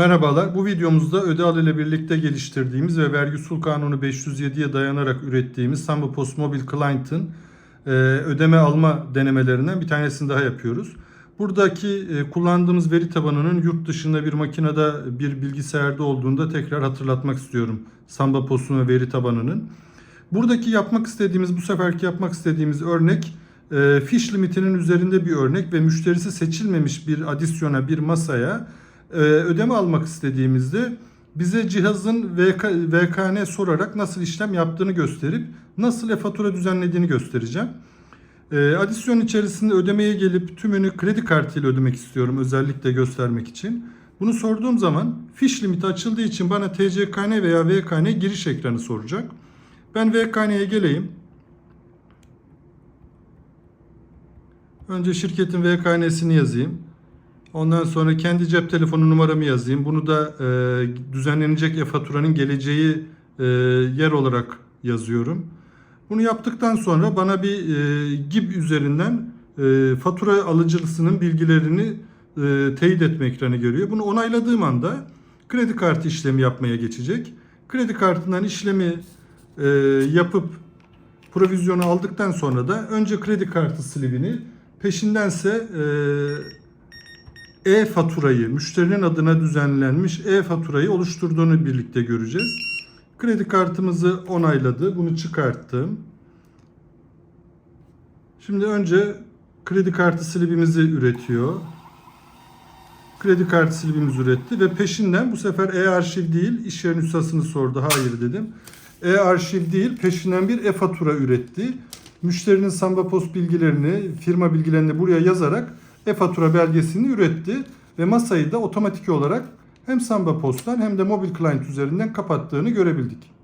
Merhabalar. Bu videomuzda ÖDAL ile birlikte geliştirdiğimiz ve Vergi Usul Kanunu 507'ye dayanarak ürettiğimiz Samba Post Mobile Client'ın e, ödeme alma denemelerinden bir tanesini daha yapıyoruz. Buradaki e, kullandığımız veri tabanının yurt dışında bir makinede bir bilgisayarda olduğunda tekrar hatırlatmak istiyorum. Samba Post'un ve veri tabanının. Buradaki yapmak istediğimiz, bu seferki yapmak istediğimiz örnek e, fiş limitinin üzerinde bir örnek ve müşterisi seçilmemiş bir adisyona, bir masaya e, ödeme almak istediğimizde bize cihazın VK, VKN sorarak nasıl işlem yaptığını gösterip nasıl e-fatura düzenlediğini göstereceğim. E, adisyon içerisinde ödemeye gelip tümünü kredi kartıyla ödemek istiyorum özellikle göstermek için. Bunu sorduğum zaman fiş limiti açıldığı için bana TCKN veya VKN giriş ekranı soracak. Ben VKN'ye geleyim. Önce şirketin VKN'sini yazayım. Ondan sonra kendi cep telefonu numaramı yazayım. Bunu da e, düzenlenecek e-faturanın geleceği e, yer olarak yazıyorum. Bunu yaptıktan sonra bana bir e, GIB üzerinden e, fatura alıcısının bilgilerini e, teyit etme ekranı görüyor. Bunu onayladığım anda kredi kartı işlemi yapmaya geçecek. Kredi kartından işlemi e, yapıp provizyonu aldıktan sonra da önce kredi kartı slibini peşindense e, e-faturayı müşterinin adına düzenlenmiş e-faturayı oluşturduğunu birlikte göreceğiz. Kredi kartımızı onayladı. Bunu çıkarttım. Şimdi önce kredi kartı slibimizi üretiyor. Kredi kartı slibimizi üretti ve peşinden bu sefer e-arşiv değil iş yeri nüshasını sordu. Hayır dedim. E-arşiv değil peşinden bir e-fatura üretti. Müşterinin Samba Post bilgilerini, firma bilgilerini buraya yazarak e-fatura belgesini üretti ve masayı da otomatik olarak hem Samba Post'tan hem de mobil client üzerinden kapattığını görebildik.